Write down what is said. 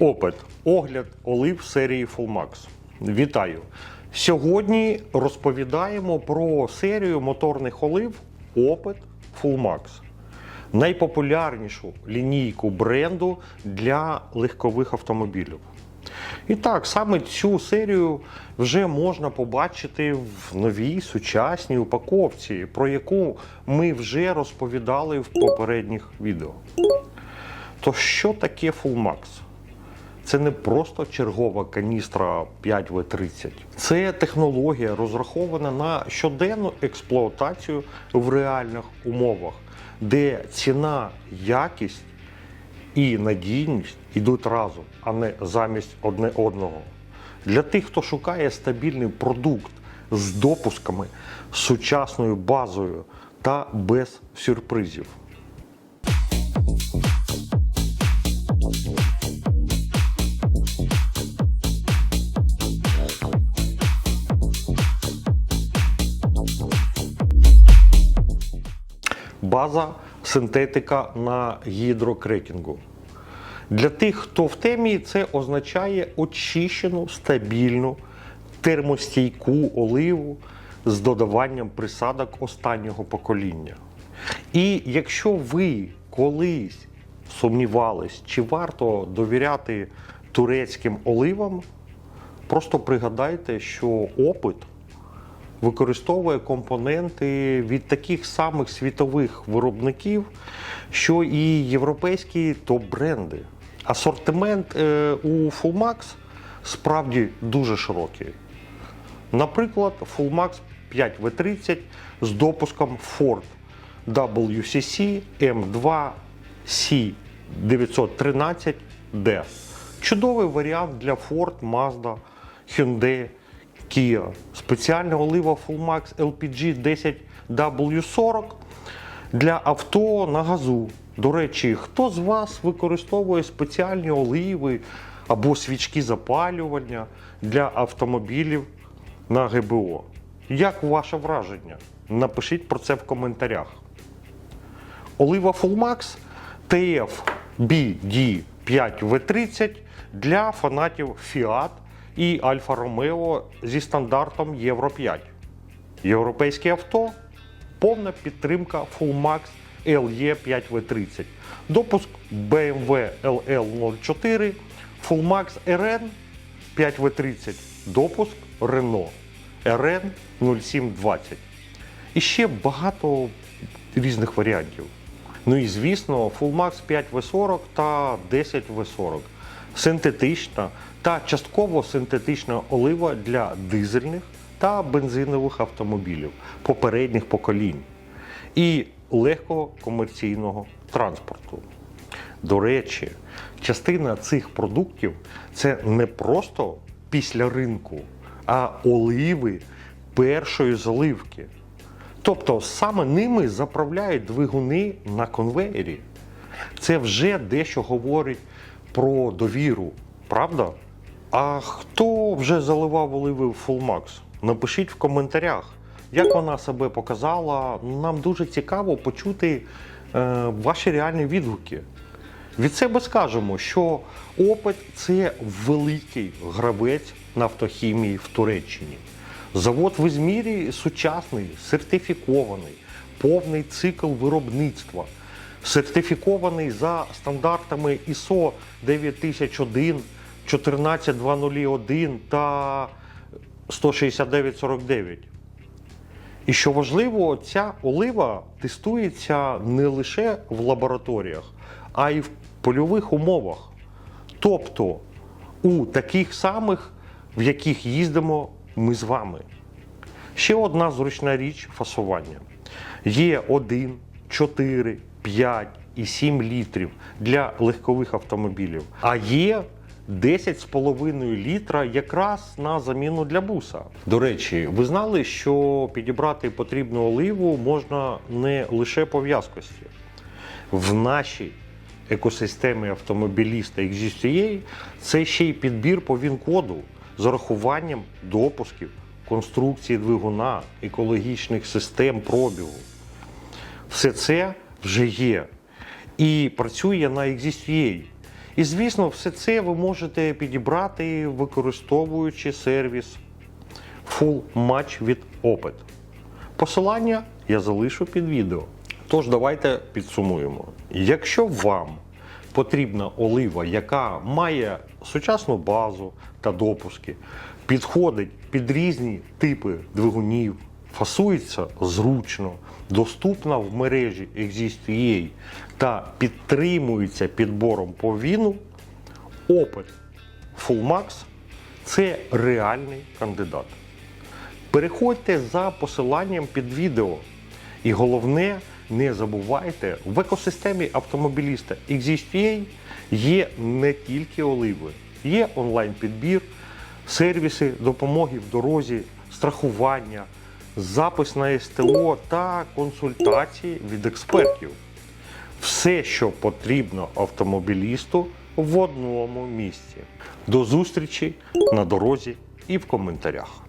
Опит. Огляд олив серії Fullmax. Вітаю! Сьогодні розповідаємо про серію моторних олив Опит Fullmax. Найпопулярнішу лінійку бренду для легкових автомобілів. І так, саме цю серію вже можна побачити в новій сучасній упаковці, про яку ми вже розповідали в попередніх відео. То що таке Fullmax? Це не просто чергова каністра 5В30. Це технологія, розрахована на щоденну експлуатацію в реальних умовах, де ціна, якість і надійність йдуть разом, а не замість одне одного. Для тих, хто шукає стабільний продукт з допусками, сучасною базою та без сюрпризів. База синтетика на гідрокрекінгу. Для тих, хто в темі, це означає очищену, стабільну, термостійку оливу з додаванням присадок останнього покоління. І якщо ви колись сумнівались, чи варто довіряти турецьким оливам, просто пригадайте, що опит використовує компоненти від таких самих світових виробників, що і європейські топ-бренди. Асортимент е, у Fullmax справді дуже широкий. Наприклад, Fullmax 5V30 з допуском Ford WCC M2 C913D. Чудовий варіант для Ford, Mazda, Hyundai, Kia. Спеціальна олива Fullmax LPG 10W40 для авто на газу. До речі, хто з вас використовує спеціальні оливи або свічки запалювання для автомобілів на ГБО? Як ваше враження? Напишіть про це в коментарях. Олива Fullmax TF BD5V30 для фанатів Fiat і Альфа Ромео зі стандартом Євро 5. Європейське авто повна підтримка Fullmax LE 5V30. Допуск BMW LL04, Fullmax RN 5V30, допуск Renault RN 0720. І ще багато різних варіантів. Ну і звісно, Fullmax 5V40 та 10V40. Синтетична та частково синтетична олива для дизельних та бензинових автомобілів попередніх поколінь і легкого комерційного транспорту. До речі, частина цих продуктів це не просто після ринку, а оливи першої заливки. Тобто саме ними заправляють двигуни на конвеєрі. Це вже дещо говорить про довіру, правда? А хто вже заливав оливи в Fullmax? Напишіть в коментарях, як вона себе показала. Нам дуже цікаво почути е, ваші реальні відгуки. Від себе скажемо, що опит це великий гравець нафтохімії в Туреччині. Завод в Ізмірі сучасний, сертифікований, повний цикл виробництва, сертифікований за стандартами ISO 9001, 14201 та 16949. І що важливо, ця олива тестується не лише в лабораторіях, а й в польових умовах. Тобто у таких самих, в яких їздимо ми з вами. Ще одна зручна річ фасування. Є 1, 4, 5 і 7 літрів для легкових автомобілів, а є 10,5 літра якраз на заміну для буса. До речі, ви знали, що підібрати потрібну оливу можна не лише по в'язкості. В нашій екосистемі автомобіліста XGTA це ще й підбір по ВІН-коду з урахуванням допусків, конструкції двигуна, екологічних систем пробігу. Все це вже є і працює на XGTA. І звісно, все це ви можете підібрати, використовуючи сервіс Full Match від Opet. Посилання я залишу під відео. Тож давайте підсумуємо. Якщо вам потрібна олива, яка має сучасну базу та допуски, підходить під різні типи двигунів, фасується зручно, доступна в мережі Exist.ua та підтримується підбором по віну, Opet Fullmax – це реальний кандидат. Переходьте за посиланням під відео. І головне, не забувайте, в екосистемі автомобіліста Exist.ua є не тільки оливи, є онлайн-підбір, сервіси допомоги в дорозі, страхування, запис на СТО та консультації від експертів. Все, що потрібно автомобілісту в одному місці. До зустрічі на дорозі і в коментарях.